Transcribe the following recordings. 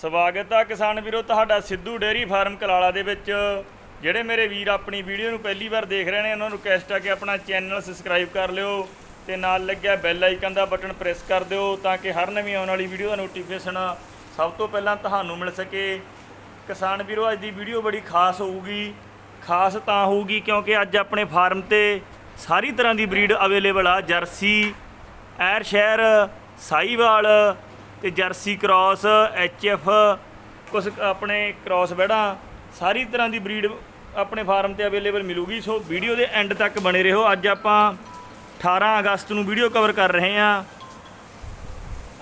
ਸਵਾਗਤ ਆ ਕਿਸਾਨ ਵੀਰੋ, ਤੁਹਾਡਾ ਸਿੱਧੂ ਡੇਅਰੀ ਫਾਰਮ ਕਲਾਲਾ ਦੇ ਵਿੱਚ। ਜਿਹੜੇ ਮੇਰੇ ਵੀਰ ਆਪਣੀ ਵੀਡੀਓ ਨੂੰ ਪਹਿਲੀ ਵਾਰ ਦੇਖ ਰਹੇ ਨੇ, ਉਹਨਾਂ ਨੂੰ ਰਿਕਵੈਸਟ ਆ ਕਿ ਆਪਣਾ ਚੈਨਲ ਸਬਸਕ੍ਰਾਈਬ ਕਰ ਲਿਓ ਤੇ ਨਾਲ ਲੱਗਿਆ ਬੈਲ ਆਈਕਨ ਦਾ ਬਟਨ ਪ੍ਰੈਸ ਕਰ ਦਿਓ ਤਾਂ ਕਿ ਹਰ ਨਵੀਂ ਆਉਣ ਵਾਲੀ ਵੀਡੀਓ ਦਾ ਨੋਟੀਫਿਕੇਸ਼ਨ ਸਭ ਤੋਂ ਪਹਿਲਾਂ ਤੁਹਾਨੂੰ ਮਿਲ ਸਕੇ। ਕਿਸਾਨ ਵੀਰੋ, ਅੱਜ ਦੀ ਵੀਡੀਓ ਬੜੀ ਖਾਸ ਹੋਊਗੀ। ਖਾਸ ਤਾਂ ਹੋਊਗੀ ਕਿਉਂਕਿ ਅੱਜ ਆਪਣੇ ਫਾਰਮ ਤੇ ਸਾਰੀ ਤਰ੍ਹਾਂ ਦੀ ਬਰੀਡ ਅਵੇਲੇਬਲ ਆ, ਜਰਸੀ ਐਰ ਸ਼ਹਿਰ ਸਾਈਵਾਲ ਤੇ ਜਰਸੀ ਕ੍ਰਾਸ ਐਫ ਕੁਝ ਆਪਣੇ ਕ੍ਰਾਸ ਬੈੜਾਂ, ਸਾਰੀ ਤਰ੍ਹਾਂ ਦੀ ਬਰੀਡ ਆਪਣੇ ਫਾਰਮ ਤੇ ਅਵੇਲੇਬਲ ਮਿਲੂਗੀ। ਸੋ ਵੀਡੀਓ ਦੇ ਐਂਡ ਤੱਕ ਬਣੇ ਰਹੋ। ਅੱਜ ਆਪਾਂ 18 ਅਗਸਤ ਨੂੰ ਵੀਡੀਓ ਕਵਰ ਕਰ ਰਹੇ ਹਾਂ।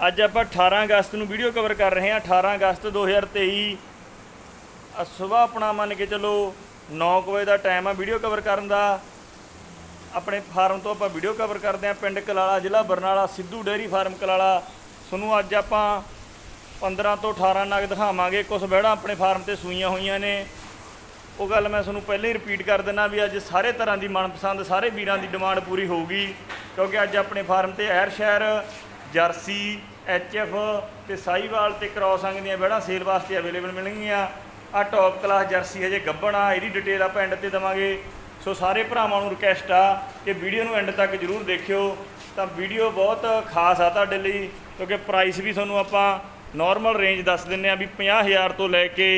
ਅੱਜ ਆਪਾਂ 18 ਅਗਸਤ ਨੂੰ ਵੀਡੀਓ ਕਵਰ ਕਰ ਰਹੇ ਹਾਂ। 18 ਅਗਸਤ 2023 ਸਵੇਰ ਆਪਣਾ ਮੰਨ ਕੇ ਚੱਲੋ 9 ਵਜੇ ਦਾ ਟਾਈਮ ਆ ਵੀਡੀਓ ਕਵਰ ਕਰਨ ਦਾ। ਆਪਣੇ ਫਾਰਮ ਤੋਂ ਆਪਾਂ ਵੀਡੀਓ ਕਵਰ ਕਰਦੇ ਹਾਂ। ਪਿੰਡ ਕਲਾਲਾ ਜ਼ਿਲ੍ਹਾ ਬਰਨਾਲਾ ਸਿੱਧੂ ਡੇਅਰੀ ਫਾਰਮ ਕਲਾਲਾ। ਤੁਹਾਨੂੰ ਅੱਜ ਆਪਾਂ 15 ਤੋਂ 18 ਨਗ ਦਿਖਾਵਾਂਗੇ। ਕੁਝ ਬਹਿੜਾਂ ਆਪਣੇ ਫਾਰਮ ਤੇ ਸੂਈਆਂ ਹੋਈਆਂ ਨੇ। ਉਹ ਗੱਲ ਮੈਂ ਤੁਹਾਨੂੰ ਪਹਿਲਾਂ ਹੀ ਰਿਪੀਟ ਕਰ ਦਿੰਦਾ ਵੀ ਅੱਜ ਸਾਰੇ ਤਰ੍ਹਾਂ ਦੀ ਮਨਪਸੰਦ, ਸਾਰੇ ਵੀਰਾਂ ਦੀ ਡਿਮਾਂਡ ਪੂਰੀ ਹੋਊਗੀ। ਕਿਉਂਕਿ ਅੱਜ ਆਪਣੇ ਫਾਰਮ ਤੇ ਐਰ ਸ਼ਹਿਰ, ਜਰਸੀ ਐਫ ਤੇ ਸਾਈਵਾਲ ਤੇ ਕ੍ਰਾਸ ਅੰਗ ਦੀਆਂ ਬਹਿੜਾਂ ਸੇਲ ਵਾਸਤੇ ਅਵੇਲੇਬਲ ਮਿਲਣਗੀਆਂ। ਆ ਟੌਪ ਕਲਾਸ ਜਰਸੀ ਹਜੇ ਗੱਬਣ ਆ, ਇਹਦੀ ਡਿਟੇਲ ਆਪਾਂ ਐਂਡ ਤੇ ਦਵਾਂਗੇ। ਸੋ ਸਾਰੇ ਭਰਾਵਾਂ ਨੂੰ ਰਿਕਵੈਸਟ ਆ ਕਿ ਵੀਡੀਓ ਨੂੰ ਐਂਡ ਤੱਕ ਜਰੂਰ ਦੇਖਿਓ। ਤਾਂ ਵੀਡੀਓ ਬਹੁਤ ਖਾਸ ਆ ਤੁਹਾਡੇ ਲਈ। ਕਿਉਂਕਿ ਪ੍ਰਾਈਸ ਵੀ ਤੁਹਾਨੂੰ ਆਪਾਂ ਨਾਰਮਲ ਰੇਂਜ ਦੱਸ ਦਿੰਨੇ ਆ ਵੀ 50000 ਤੋਂ ਲੈ ਕੇ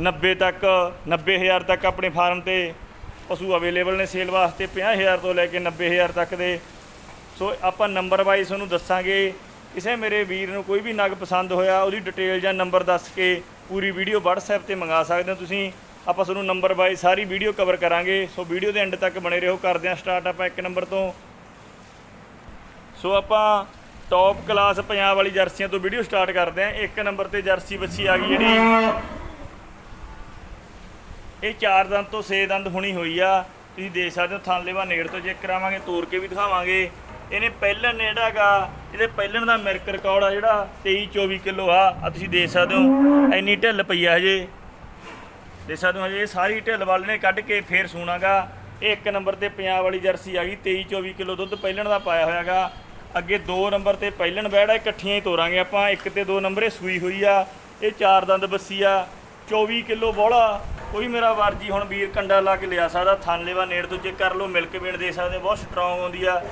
90 ਤੱਕ 90000 ਤੱਕ ਆਪਣੇ ਫਾਰਮ ਤੇ ਪਸ਼ੂ ਅਵੇਲੇਬਲ ਨੇ ਸੇਲ ਵਾਸਤੇ 50000 ਤੋਂ ਲੈ ਕੇ 90000 ਤੱਕ ਦੇ। ਸੋ ਆਪਾਂ ਨੰਬਰ ਵਾਈਜ਼ ਤੁਹਾਨੂੰ ਦੱਸਾਂਗੇ, ਕਿਸੇ ਮੇਰੇ ਵੀਰ ਨੂੰ ਕੋਈ ਵੀ ਨਗ ਪਸੰਦ ਹੋਇਆ, ਉਹਦੀ ਡਿਟੇਲ ਜਾਂ ਨੰਬਰ ਦੱਸ ਕੇ ਪੂਰੀ ਵੀਡੀਓ WhatsApp ਤੇ ਮੰਗਾ ਸਕਦੇ ਹੋ ਤੁਸੀਂ। ਆਪਾਂ ਤੁਹਾਨੂੰ ਨੰਬਰ ਵਾਈਜ਼ ਸਾਰੀ ਵੀਡੀਓ ਕਵਰ ਕਰਾਂਗੇ। ਸੋ ਵੀਡੀਓ ਦੇ ਐਂਡ ਤੱਕ ਬਣੇ ਰਹੋ, ਕਰਦੇ ਹਾਂ ਸਟਾਰਟ ਆਪਾਂ ਇੱਕ ਨੰਬਰ ਤੋਂ। ਸੋ ਆਪਾਂ ਟੌਪ ਕਲਾਸ ਪੰਜਾਬ ਵਾਲੀ ਜਰਸੀਆਂ ਤੋਂ ਵੀਡੀਓ ਸਟਾਰਟ ਕਰਦੇ ਹਾਂ। ਇੱਕ ਨੰਬਰ ਤੇ ਜਰਸੀ ਬੱਚੀ ਆ ਗਈ ਜਿਹੜੀ। ਇਹ ਚਾਰ ਦੰਦ ਤੋਂ 6 ਦੰਦ ਹੁਣੀ ਹੋਈ ਆ। ਤੁਸੀਂ ਦੇਖ ਸਕਦੇ ਹੋ ਥਾਂਲੇਵਾ ਨੇੜ ਤੋਂ ਚੈੱਕ ਕਰਾਵਾਂਗੇ, ਤੋੜ ਕੇ ਵੀ ਦਿਖਾਵਾਂਗੇ। ਇਹਨੇ ਪਹਿਲਣ ਨੇ ਜਿਹੜਾਗਾ ਇਹਦੇ ਪਹਿਲਣ ਦਾ ਮਿਰਕ ਰਿਕਾਰਡ ਆ ਜਿਹੜਾ 23 24 ਕਿਲੋ ਆ। ਆ ਤੁਸੀਂ ਦੇਖ ਸਕਦੇ ਹੋ, ਇੰਨੀ ਢਿੱਲ ਪਈ ਆ ਹਜੇ। ਦੇਖ ਸਕਦੇ ਹੋ ਹਜੇ, ਇਹ ਸਾਰੀ ਢਿੱਲ ਵਾਲੇ ਨੇ ਕੱਢ ਕੇ ਫੇਰ ਸੂਣਾਗਾ ਇਹ ਇੱਕ ਨੰਬਰ ਤੇ ਪੰਜਾਬ ਵਾਲੀ ਜਰਸੀ ਆ ਗਈ 23 24 ਕਿਲੋ ਦੁੱਧ ਪਹਿਲਣ ਦਾ ਪਾਇਆ ਹੋਇਆਗਾ ਅੱਗੇ ਦੋ ਨੰਬਰ ਤੇ ਪਹਿਲਣ ਬੈੜਾ ਇਕੱਠੀਆਂ ਹੀ ਤੋਰਾਂਗੇ ਆਪਾਂ। ਇੱਕ ਤੇ ਦੋ ਨੰਬਰ ਇਹ ਸੂਈ ਹੋਈ ਆ, ਇਹ ਚਾਰ ਦੰਦ ਬੱਸੀ ਆ। 24 ਕਿਲੋ ਬੋਲਾ ਕੋਈ ਮੇਰਾ ਵਰਜੀ ਹੁਣ ਵੀਰ ਕੰਡਾ ਲਾ ਕੇ ਲਿਆ ਸਕਦਾ ਥਾਨਲੇਵਾ ਨੇੜ ਤੋਂ ਚੈੱਕ ਕਰ ਲਓ, ਮਿਲਕ ਵੇਣ ਦੇ ਸਕਦੇ, ਬਹੁਤ ਸਟਰੋਂਗ ਆਉਂਦੀ ਆ।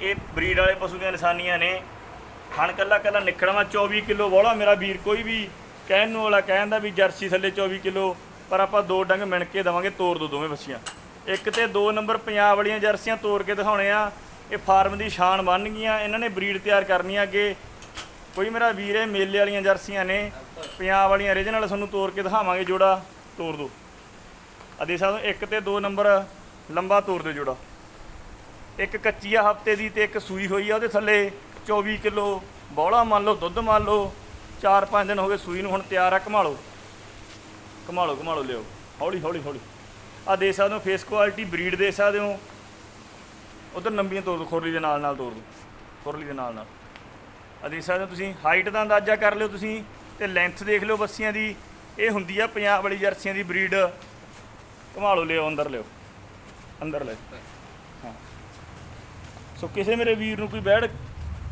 ਇਹ ਬਰੀਡ ਵਾਲੇ ਪਸ਼ੂ ਦੀਆਂ ਨਿਸ਼ਾਨੀਆਂ ਨੇ। ਖਾਣ ਕੱਲਾ ਕੱਲਾ ਨਿਕੜਵਾ 24 ਕਿਲੋ ਬੋਲਾ ਮੇਰਾ ਵੀਰ, ਕੋਈ ਵੀ ਕਹਿਣ ਨੂੰ ਵਾਲਾ ਕਹਿੰਦਾ ਵੀ ਜਰਸੀ ਥੱਲੇ 24 ਕਿਲੋ, ਪਰ ਆਪਾਂ ਦੋ ਡੰਗ ਮਿਣ ਕੇ ਦਵਾਂਗੇ, ਤੋਰ ਦੋ ਦੋਵੇਂ ਬੱਚੀਆਂ ਇੱਕ ਤੇ ਦੋ ਨੰਬਰ ਪੰਜਾਬ ਵਾਲੀਆਂ ਜਰਸੀਆਂ ਤੋਰ ਕੇ ਦਿਖਾਉਣੇ ਆ। ਇਹ ਫਾਰਮ ਦੀ ਸ਼ਾਨ ਬਣ ਗਈਆਂ। ਇਹਨਾਂ ਨੇ ਬਰੀਡ ਤਿਆਰ ਕਰਨੀ ਆ ਅੱਗੇ। ਕੋਈ ਮੇਰਾ ਵੀਰ ਇਹ ਮੇਲੇ ਵਾਲੀਆਂ ਜਰਸੀਆਂ ਨੇ। ਪੰਜਾਬ ਵਾਲੀਆਂ ਰੀਜਨਲ ਤੁਹਾਨੂੰ ਤੋਰ ਕੇ ਦਿਖਾਵਾਂਗੇ ਜੋੜਾ। ਤੋਰ ਦੋ। ਆ ਦੇਖ ਸਕਦੇ ਹੋ, ਇੱਕ ਤੇ ਦੋ ਨੰਬਰ, ਲੰਬਾ ਤੋਰ ਦਿਓ ਜੋੜਾ। ਇੱਕ ਕੱਚੀ ਆ ਹਫ਼ਤੇ ਦੀ ਤੇ ਇੱਕ ਸੂਈ ਹੋਈ ਆ ਉਹਦੇ ਥੱਲੇ। 24 ਕਿਲੋ ਬੌਲਾ ਮੰਨ ਲਓ, ਦੁੱਧ ਮੰਨ ਲਓ। 4-5 ਦਿਨ ਹੋ ਗਏ ਸੂਈ ਨੂੰ, ਹੁਣ ਤਿਆਰ ਆ ਘਮਾ ਲਓ ਘਮਾ ਲਓ ਘਮਾ ਲਓ ਲਿਓ ਹੌਲੀ ਹੌਲੀ ਹੌਲੀ। ਆ ਦੇ ਸਕਦੇ ਹੋ ਫੇਸ ਕੁਆਲਿਟੀ ਬਰੀਡ ਦੇ ਸਕਦੇ ਹੋ। ਉਧਰ ਲੰਬੀਆਂ ਤੋੜ ਦਿਓ ਖੁਰਲੀ ਦੇ ਨਾਲ ਨਾਲ ਤੋੜ ਦਿਓ ਖੁਰਲੀ ਦੇ ਨਾਲ ਨਾਲ ਆ ਦੇਖ ਸਕਦੇ ਹੋ ਤੁਸੀਂ ਹਾਈਟ ਦਾ ਅੰਦਾਜ਼ਾ ਕਰ ਲਿਓ ਤੁਸੀਂ ਤੇ ਲੈਂਥ ਦੇਖ ਲਿਓ ਬੱਸੀਆਂ ਦੀ। ਇਹ ਹੁੰਦੀ ਆ ਪੰਜਾਬ ਵਾਲੀ ਜਰਸੀਆਂ ਦੀ ਬਰੀਡ ਘਮਾ ਲਿਓ ਅੰਦਰ ਲਿਓ ਅੰਦਰ ਲੈ। ਹਾਂ। ਸੋ ਕਿਸੇ ਮੇਰੇ ਵੀਰ ਨੂੰ ਕੋਈ ਬੈੜ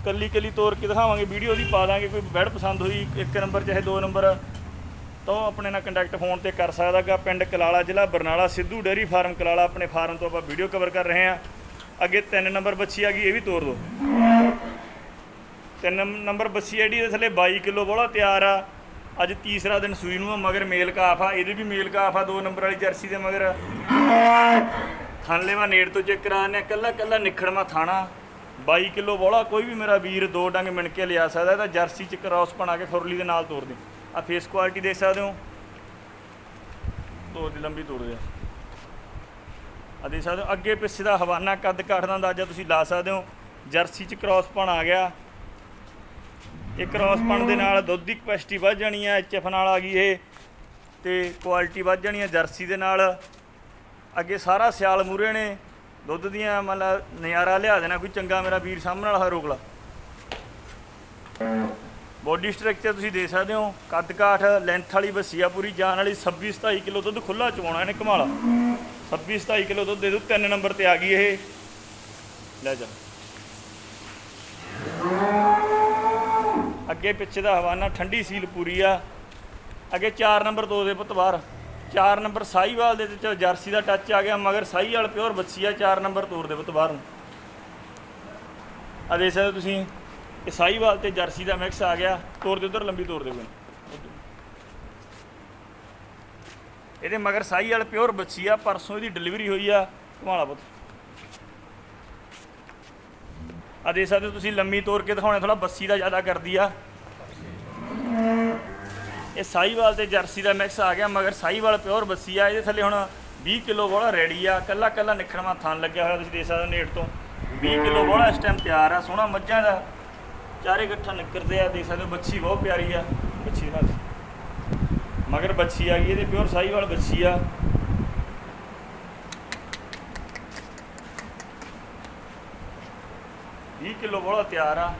ਕੱਲੀ ਕੱਲੀ ਤੋਰ ਕੇ ਦਿਖਾਵਾਂਗੇ, ਵੀਡੀਓ ਦੀ ਪਾ ਦਾਂਗੇ, ਕੋਈ ਬੈੜ ਪਸੰਦ ਹੋਈ, ਇੱਕ ਨੰਬਰ ਚਾਹੇ ਦੋ ਨੰਬਰ, ਤਾਂ ਉਹ ਆਪਣੇ ਨਾਲ ਕੰਟੈਕਟ ਫੋਨ ਤੇ ਕਰ ਸਕਦਾਗਾ ਪਿੰਡ ਕਲਾਲਾ ਜ਼ਿਲ੍ਹਾ ਬਰਨਾਲਾ ਸਿੱਧੂ ਡੇਅਰੀ ਫਾਰਮ ਕਲਾਲਾ, ਆਪਣੇ ਫਾਰਮ ਤੋਂ ਆਪਾਂ ਵੀਡੀਓ ਕਵਰ ਕਰ ਰਹੇ ਹਾਂ। ਅੱਗੇ ਤਿੰਨ ਨੰਬਰ ਬੱਚੀ ਆ ਗਈ, ਇਹ ਵੀ ਤੋੜ ਦਿਓ ਤਿੰਨ ਨੰਬਰ ਬੱਚੀ ਜਿਹੜੀ ਦੇ ਥੱਲੇ 22 ਕਿਲੋ ਬੋਲਾ ਤਿਆਰ ਆ। ਅੱਜ ਤੀਸਰਾ ਦਿਨ ਸੂਈ ਨੂੰ ਆ, ਮਗਰ ਮੇਲ ਕਾਫ ਆ, ਇਹਦੇ ਵੀ ਮੇਲ ਕਾਫ ਆ, ਦੋ ਨੰਬਰ ਵਾਲੀ ਜਰਸੀ ਦੇ ਮਗਰ। ਥਾਨਲੇਵਾ ਨੇੜ ਤੋਂ ਚੈੱਕ ਕਰਾਣੇ ਕੱਲਾ ਕੱਲਾ ਨਿਖੜਮਾ ਥਾਣਾ। 22 ਕਿਲੋ ਬੋਲਾ ਕੋਈ ਵੀ ਮੇਰਾ ਵੀਰ ਦੋ ਡੰਗ ਮਿਣ ਕੇ ਲਿਆ ਸਕਦਾ, ਇਹਦਾ ਜਰਸੀ ਚ ਕ੍ਰਾਸ ਬਣਾ ਕੇ ਖੁਰਲੀ ਦੇ ਨਾਲ ਤੋੜ ਦੇ। ਆ ਫੇਸ ਕੁਆਲਿਟੀ ਦੇਖ ਸਕਦੇ ਹੋ? ਤੋੜ ਦੀ ਲੰਬੀ ਤੋੜ ਦੇ ਆ ਦੇਖ ਸਕਦੇ ਹੋ ਅੱਗੇ ਪਿੱਛੇ ਦਾ ਹਵਾਨਾ ਕੱਦ ਕਾਠ ਦਾ ਅੰਦਾਜ਼ਾ ਤੁਸੀਂ ਲਾ ਸਕਦੇ ਹੋ। ਜਰਸੀ ਚ ਕ੍ਰਾਸ ਪਣ ਆ ਗਿਆ। ਇਹ ਕ੍ਰਾਸ ਪਣ ਦੇ ਨਾਲ ਦੁੱਧ ਦੀ ਕਪੈਸਿਟੀ ਵੱਧ ਜਾਣੀ ਹੈ ਐਚਐਫ ਨਾਲ ਆ ਗਈ ਇਹ। ਤੇ ਕੁਆਲਿਟੀ ਵੱਧ ਜਾਣੀ ਹੈ ਜਰਸੀ ਦੇ ਨਾਲ। ਅੱਗੇ ਸਾਰਾ ਸਿਆਲ ਮੂਰੇ ਨੇ। ਦੁੱਧ ਦੀਆਂ ਮਤਲਬ ਨਜ਼ਾਰਾ ਲਿਆ ਦੇਣਾ ਕੋਈ ਚੰਗਾ ਮੇਰਾ ਵੀਰ ਸਾਹਮਣੇ ਵਾਲਾ ਰੋਕ ਲਾ ਬੋਡੀ ਸਟਰਕਚਰ ਤੁਸੀਂ ਦੇਖ ਸਕਦੇ ਹੋ। ਕੱਦ ਕਾਠ ਲੈਂਥ ਵਾਲੀ ਬੱਸੀ ਆ ਪੂਰੀ। ਜਾਨ ਵਾਲੀ 26 27 ਕਿਲੋ ਦੁੱਧ ਖੁੱਲਾ ਚਵਾਉਣਾ ਇਹਨੇ ਕਮਾਲਾ 26 27 ਕਿਲੋ ਦੁੱਧ ਦੇ ਦੂ, ਤਿੰਨ ਨੰਬਰ ਤੇ ਆ ਗਈ ਇਹ। ਲੈ ਜਾ। ਅੱਗੇ ਪਿੱਛੇ ਦਾ ਹਵਾਨਾ, ਠੰਡੀ ਸੀਲ ਪੂਰੀ ਆ। ਅੱਗੇ 4 ਨੰਬਰ ਦੋ ਦੇ ਪੁੱਤ ਬਾਹਰ। 4 ਨੰਬਰ ਸਾਈਵਾਲ ਦੇ ਵਿੱਚ ਜਰਸੀ ਦਾ ਟੱਚ ਆ ਗਿਆ, ਮਗਰ ਸਾਈਵਾਲ ਪਿਓਰ ਬੱਚੀ ਆ 4 ਨੰਬਰ ਤੋਰ ਦੇ ਪੁੱਤ ਬਾਹਰ। ਨੂੰ ਆ ਦੇਖ ਸਕਦੇ ਹੋ ਤੁਸੀਂ, ਇਹ ਸਾਈਵਾਲ ਤੇ ਜਰਸੀ ਦਾ ਮਿਕਸ ਆ ਗਿਆ। ਤੋਰ ਦੇ ਉਧਰ, ਲੰਬੀ ਤੋਰ ਦੇ ਕੋਈ ਇਹਦੇ ਮਗਰ ਸਾਈ ਵਾਲ ਪਿਓਰ ਬੱਚੀ ਆ, ਪਰਸੋਂ ਇਹਦੀ ਡਿਲੀਵਰੀ ਹੋਈ ਆ। ਘੁਮਾਲਾ ਪੁੱਤ। ਆ ਦੇਖ ਸਕਦੇ ਹੋ ਤੁਸੀਂ ਲੰਮੀ ਤੋਰ ਕੇ ਦਿਖਾਉਣਾ ਥੋੜਾ ਬੱਸੀ ਦਾ ਜ਼ਿਆਦਾ ਕਰਦੀ ਆ। ਇਹ ਸਾਈਵਾਲ ਤੇ ਜਰਸੀ ਦਾ ਮਿਕਸ ਆ ਗਿਆ, ਮਗਰ ਸਾਈਵਾਲ ਪਿਓਰ ਬੱਸੀ ਆ। ਇਹਦੇ ਥੱਲੇ ਹੁਣ 20 ਕਿਲੋ ਬੋਲਾ ਰੈਡੀ ਆ। ਕੱਲਾ ਕੱਲਾ ਨਿਖਰਮਾ ਥਣ ਲੱਗਿਆ ਹੋਇਆ, ਤੁਸੀਂ ਦੇਖ ਸਕਦੇ ਹੋ ਨੇੜ ਤੋਂ। 20 ਕਿਲੋ ਬੋਲਾ ਇਸ ਟਾਈਮ ਤਿਆਰ ਆ, ਸੋਹਣਾ ਮੱਝਾਂ ਦਾ। ਚਾਰੇ ਇਕੱਠਾ ਨਿਕਰਦੇ ਆ, ਦੇਖ ਸਕਦੇ ਹੋ ਬੱਚੀ ਬਹੁਤ ਪਿਆਰੀ ਆ। ਬੱਚੀ ਨਾਲ। ਮਗਰ ਬੱਛੀ ਆ ਗਈ, ਇਹਦੇ ਪਿਓਰ ਸਾਈਵਾਲ ਬੱਛੀ ਆ। ਵੀਹ ਕਿਲੋ ਬੋਲਾ ਤਿਆਰ ਆ।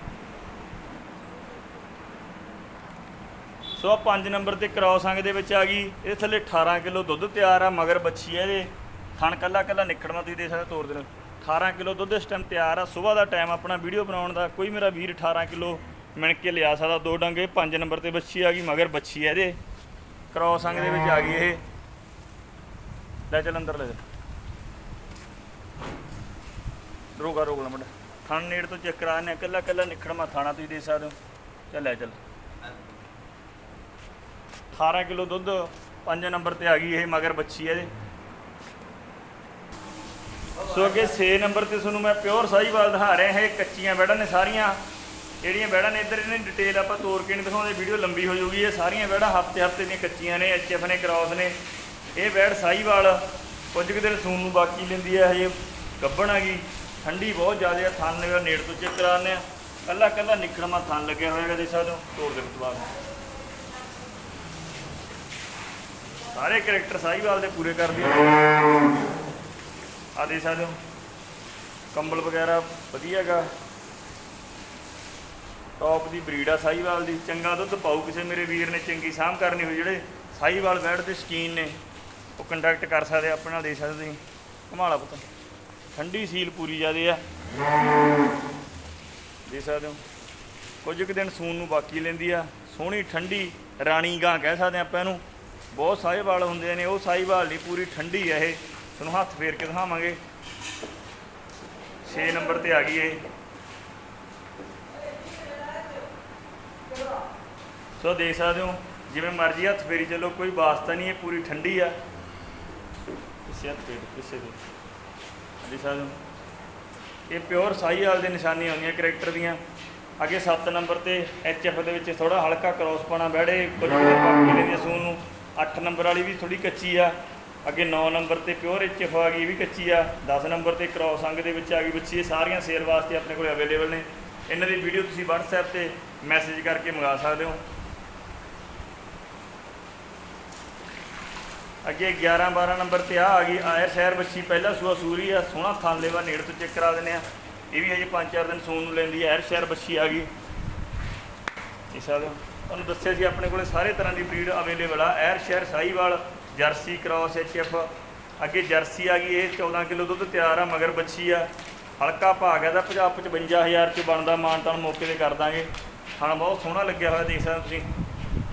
ਸੋ 5 ਨੰਬਰ ਤੇ ਕ੍ਰਾਸ ਅੰਗ ਦੇ ਵਿੱਚ ਆ ਗਈ। ਇਹ ਥੱਲੇ 18 ਕਿਲੋ ਦੁੱਧ ਤਿਆਰ ਆ, ਮਗਰ ਬੱਛੀ ਆ ਇਹਦੇ। ਥਣ ਕੱਲਾ ਕੱਲਾ ਨਿਕੜਨਾ ਤੁਸੀਂ ਦੇ ਸਕਦੇ ਤੋਰ ਦੇ ਨਾਲ। 18 ਕਿਲੋ ਦੁੱਧ ਇਸ ਟਾਈਮ ਤਿਆਰ ਆ। ਸਵੇਰ ਦਾ ਟਾਈਮ ਆਪਣਾ ਵੀਡੀਓ ਬਣਾਉਣ ਦਾ। ਕੋਈ ਮੇਰਾ ਵੀਰ 18 ਕਿਲੋ ਮਿਣ ਕੇ ਲਿਆ ਸਕਦਾ। ਦੋ ਡੰਗੇ 5 ਨੰਬਰ ਤੇ ਬੱਛੀ ਆ ਗਈ, ਮਗਰ ਬੱਛੀ ਆ ਇਹਦੇ। ਕ੍ਰਾਸ ਅੰਗ ਦੇ ਵਿੱਚ ਆ ਗਈ ਇਹ। ਲੈ ਚੱਲ ਅੰਦਰ ਲੈ ਜਾ ਰੋਗਾ ਰੋਗ ਮੁੰਡਾ। ਥਣ ਨੇੜ ਤੋਂ ਚੈੱਕ ਕਰਾਣੇ ਕੱਲਾ ਕੱਲਾ ਨਿਖੜਮਾ ਥਾਣਾ ਤੁਸੀਂ ਦੇ ਸਕਦੇ ਹੋ। ਚੱਲ ਲੈ ਚੱਲ। 18 ਕਿਲੋ ਦੁੱਧ 5 ਨੰਬਰ ਤੇ ਆ ਗਈ ਇਹ ਮਗਰ ਬੱਚੀ ਹੈ ਇਹਦੇ। ਸੋ ਅੱਗੇ 6 ਨੰਬਰ ਤੇ ਤੁਹਾਨੂੰ ਮੈਂ ਪਿਓਰ ਸਾਹੀਵਾਲ ਦਿਖਾ ਰਿਹਾ ਇਹ ਕੱਚੀਆਂ ਬੈੜਾਂ ਨੇ ਸਾਰੀਆਂ। ਜਿਹੜੀਆਂ ਬੈੜਾਂ ਨੇ ਇੱਧਰ ਇਹਨਾਂ ਦੀ ਡਿਟੇਲ ਆਪਾਂ ਤੋਰ ਕੇ ਨਹੀਂ ਦਿਖਾਉਂਦੇ ਵੀਡੀਓ ਲੰਬੀ ਹੋ ਜਾਊਗੀ। ਇਹ ਸਾਰੀਆਂ ਬੈੜਾਂ ਹਫ਼ਤੇ ਹਫ਼ਤੇ ਦੀਆਂ ਕੱਚੀਆਂ ਨੇ ਐਚਐਫ ਨੇ ਕ੍ਰਾਸ ਨੇ। ਇਹ ਬੈੜ ਸਾਹੀਵਾਲ, ਕੁਝ ਕੁ ਦਿਨ ਸੂਨ ਨੂੰ ਬਾਕੀ ਲੈਂਦੀ ਹੈ ਹਜੇ ਗੱਬਣ ਆ ਗਈ। ਠੰਡੀ ਬਹੁਤ ਜ਼ਿਆਦਾ ਆ, ਥਣ ਨੇ ਨੇੜ ਤੋਂ ਚੈੱਕ ਕਰਾਉਂਦੇ ਆ। ਕੱਲਾ ਕੱਲਾ ਨਿਕੜਮਾ ਥਣ ਲੱਗਿਆ ਹੋਇਆ ਹੈਗਾ ਦੇਖ ਸਕਦੇ ਹੋ ਤੋੜ ਦੇ ਤੋਂ ਬਾਅਦ ਸਾਰੇ ਕੈਰੈਕਟਰ ਸਾਹੀਵਾਲ ਦੇ ਪੂਰੇ ਕਰਦੀ ਆ। ਆ ਦੇਖ ਸਕਦੇ ਹੋ, ਕੰਬਲ ਵਗੈਰਾ ਵਧੀਆ ਹੈਗਾ। ਟੌਪ ਦੀ ਬਰੀਡ ਆ ਸਾਹੀਵਾਲ ਦੀ। ਚੰਗਾ ਦੁੱਧ ਪਾਉ ਕਿਸੇ ਮੇਰੇ ਵੀਰ ਨੇ, ਚੰਗੀ ਸਾਂਭ ਕਰਨੀ ਹੋਈ ਜਿਹੜੇ ਸਾਹੀਵਾਲ ਬੈਡ ਦੇ ਸ਼ਕੀਨ ਨੇ, ਉਹ ਕੰਟੈਕਟ ਕਰ ਸਕਦੇ ਆਪਣੇ ਨਾਲ ਦੇ ਸਕਦੇ ਤੁਸੀਂ ਘਮਾਲਾ ਪੁੱਤ। ਠੰਡੀ ਸੀਲ ਪੂਰੀ ਜਿਆਦੇ ਆ। ਦੇ ਸਕਦੇ ਹੋ। ਕੁਝ ਕੁ ਦਿਨ ਸੂਨ ਨੂੰ ਬਾਕੀ ਲੈਂਦੀ ਆ। ਸੋਹਣੀ ਠੰਡੀ ਰਾਣੀ ਗਾਂ ਕਹਿ ਸਕਦੇ ਆ ਆਪਾਂ ਇਹਨੂੰ। ਬਹੁਤ ਸਾਹੀਵਾਲ ਹੁੰਦੇ ਨੇ, ਉਹ ਸਾਈਵਾਲ ਨਹੀਂ, ਪੂਰੀ ਠੰਡੀ ਆ ਇਹ। ਤੁਹਾਨੂੰ ਹੱਥ ਫੇਰ ਕੇ ਦਿਖਾਵਾਂਗੇ। 6 ਨੰਬਰ ਤੇ ਆ ਗਈ ਇਹ। ਸੋ ਦੇਖ ਸਕਦੇ ਹੋ, ਜਿਵੇਂ ਮਰਜ਼ੀ ਹੱਥ ਫੇਰੀ ਚਲੋ, ਕੋਈ ਵਾਸਤਾ ਨਹੀਂ ਇਹ ਪੂਰੀ ਠੰਡੀ ਆ। ਕਿਸੇ ਹੱਥ ਫੇਰ ਕਿਸੇ ਦੇ ਦੇਖ ਸਕਦੇ ਹੋ। ਇਹ ਪਿਓਰ ਸਾਹੀਵਾਲ ਦੇ ਨਿਸ਼ਾਨੀਆਂ ਹੁੰਦੀਆਂ ਕਰੈਕਟਰ ਦੀਆਂ। ਅੱਗੇ 7 ਨੰਬਰ ਤੇ ਐਚਐਫ ਦੇ ਵਿੱਚ ਥੋੜਾ ਹਲਕਾ ਕ੍ਰੋਸ ਪਾਣਾ ਬੈੜੇ ਕੁਝ ਕੁ ਦਿਨ ਸੂਨ ਨੂੰ। 8 ਨੰਬਰ ਵਾਲੀ ਵੀ ਥੋੜੀ ਕੱਚੀ ਆ। ਅੱਗੇ 9 ਨੰਬਰ ਤੇ ਪਿਓਰ ਐਚਐਫ ਆ ਗਈ, ਇਹ ਵੀ ਕੱਚੀ ਆ। 10 ਨੰਬਰ ਤੇ ਕ੍ਰੋਸ ਅੰਗ ਦੇ ਵਿੱਚ ਆ ਗਈ ਬੱਚੀ, ਇਹ ਸਾਰੀਆਂ ਸੇਲ ਵਾਸਤੇ ਆਪਣੇ ਕੋਲ ਅਵੇਲੇਬਲ ਨੇ। ਇਹਨਾਂ ਦੀ ਵੀਡੀਓ ਤੁਸੀਂ WhatsApp ਤੇ ਮੈਸੇਜ ਕਰਕੇ ਮੰਗਾ ਸਕਦੇ ਹੋ। ਅੱਗੇ 11 12 ਨੰਬਰ ਤੇ ਆ ਆ ਗਈ ਆਇਰ ਸ਼ਹਿਰ ਬੱਚੀ ਪਹਿਲਾ ਸੂਆ ਸੂਰੀ ਆ, ਸੋਹਣਾ ਥਾਂ ਲੈਵਾ ਨੇੜ ਤੋਂ ਚੈੱਕ ਕਰਾ ਦਿੰਦੇ ਆ। ਇਹ ਵੀ ਹਜੇ 5-4 ਦਿਨ ਸੂਣ ਨੂੰ ਲੈਂਦੀ ਹੈ ਆਇਰ ਸ਼ਹਿਰ ਬੱਚੀ ਆ ਗਈ। ਇਹ ਸਾਰੇ ਤੁਹਾਨੂੰ ਦੱਸਿਆ ਸੀ ਆਪਣੇ ਕੋਲੇ ਸਾਰੇ ਤਰ੍ਹਾਂ ਦੀ ਬਰੀਡ ਅਵੇਲੇਬਲ ਆ Ayrshire Sahiwal Jersey cross HF ਅੱਗੇ ਜਰਸੀ ਆ ਗਈ, ਇਹ 14 ਕਿਲੋ ਦੁੱਧ ਤਿਆਰ ਆ, ਮਗਰ ਬੱਚੀ ਆ। ਹਲਕਾ ਭਾਗ ਹੈ ਦਾ 50 55000 ਚ ਬਣਦਾ ਮਾਨਤਾਨ ਮੌਕੇ ਤੇ ਕਰ ਦਾਂਗੇ। ਥਾਣਾ ਬਹੁਤ ਸੋਹਣਾ ਲੱਗਿਆ ਹੋਇਆ, ਦੇਖ ਸਕਦੇ ਹੋ ਤੁਸੀਂ।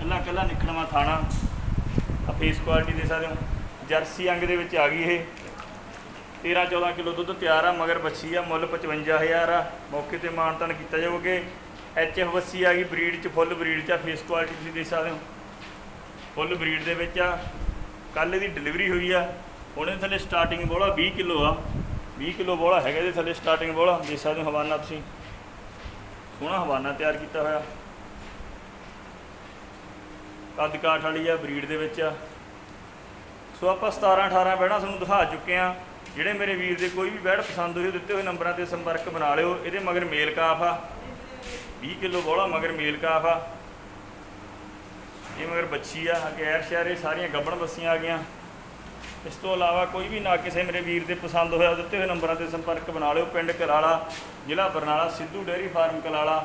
ਕੱਲਾ ਕੱਲਾ ਨਿਕਲਵਾ ਥਾਣਾ। ਆ ਫੇਸ ਕੁਆਲਿਟੀ ਦੇ ਸਕਦੇ ਹੋ। ਜਰਸੀ ਅੰਗ ਦੇ ਵਿੱਚ ਆ ਗਈ ਇਹ। 13 14 ਕਿਲੋ ਦੁੱਧ ਤਿਆਰ ਆ, ਮਗਰ ਬੱਚੀ ਆ, ਮੁੱਲ 55000 ਆ। ਮੌਕੇ ਤੇ ਮਾਨਤਨ ਕੀਤਾ ਜਾਊਗੇ। ਐਚ ਐਫ ਬੱਸੀ ਆ ਗਈ, ਬਰੀਡ ਚ, ਫੁੱਲ ਬਰੀਡ ਚ ਆ। ਫੇਸ ਕੁਆਲਿਟੀ ਤੁਸੀਂ ਦੇਖ ਸਕਦੇ ਹੋ। ਫੁੱਲ ਬਰੀਡ ਦੇ ਵਿੱਚ ਆ। ਕੱਲ ਇਹਦੀ ਡਿਲੀਵਰੀ ਹੋਈ ਆ। ਉਹਨੇ ਥੱਲੇ ਸਟਾਰਟਿੰਗ ਬੋਲਾ 20 ਕਿਲੋ ਆ। 20 ਕਿਲੋ ਬੋਲਾ ਹੈਗਾ ਇਹਦੇ ਥੱਲੇ ਸਟਾਰਟਿੰਗ ਬੋਲਾ ਦੇਖ ਸਕਦੇ ਹੋ ਹਵਾਨਾ ਤੁਸੀਂ। ਸੋਹਣਾ ਹਵਾਨਾ ਤਿਆਰ ਕੀਤਾ ਹੋਇਆ। ਕੱਦ ਕਾਠ ਵਾਲੀ ਆ, ਬਰੀਡ ਦੇ ਵਿੱਚ ਆ। ਸੋ ਆਪਾਂ 17 18 ਬੈੜਾਂ ਤੁਹਾਨੂੰ ਦਿਖਾ ਚੁੱਕੇ ਆ। ਜਿਹੜੇ ਮੇਰੇ ਵੀਰ ਦੇ ਕੋਈ ਵੀ ਬੈੜ ਪਸੰਦ ਹੋਈ, ਉਹ ਦਿੱਤੇ ਹੋਏ ਨੰਬਰਾਂ ਤੇ ਸੰਪਰਕ ਬਣਾ ਲਿਓ। ਇਹਦੇ ਮਗਰ ਮੇਲ ਕਾਫ ਆ। 20 ਕਿਲੋ ਬੋਲਾ ਮਗਰ ਮੇਲ ਕਾਫ ਆ। ਇਹ ਮਗਰ ਬੱਚੀ ਆ ਗੈਰ ਐਰ ਸ਼ਹਿਰ, ਇਹ ਸਾਰੀਆਂ ਗੱਬਣ ਬੱਸੀਆਂ ਆ ਗਈਆਂ। ਇਸ ਤੋਂ ਇਲਾਵਾ ਕੋਈ ਵੀ ਨਾ ਕਿਸੇ ਮੇਰੇ ਵੀਰ ਦੇ ਪਸੰਦ ਹੋਇਆ ਦਿੱਤੇ ਹੋਏ ਨੰਬਰਾਂ ਤੇ ਸੰਪਰਕ ਬਣਾ ਲਿਓ। ਪਿੰਡ ਕਲਾਲਾ, ਜ਼ਿਲ੍ਹਾ Barnala, Sidhu dairy farm Kalala.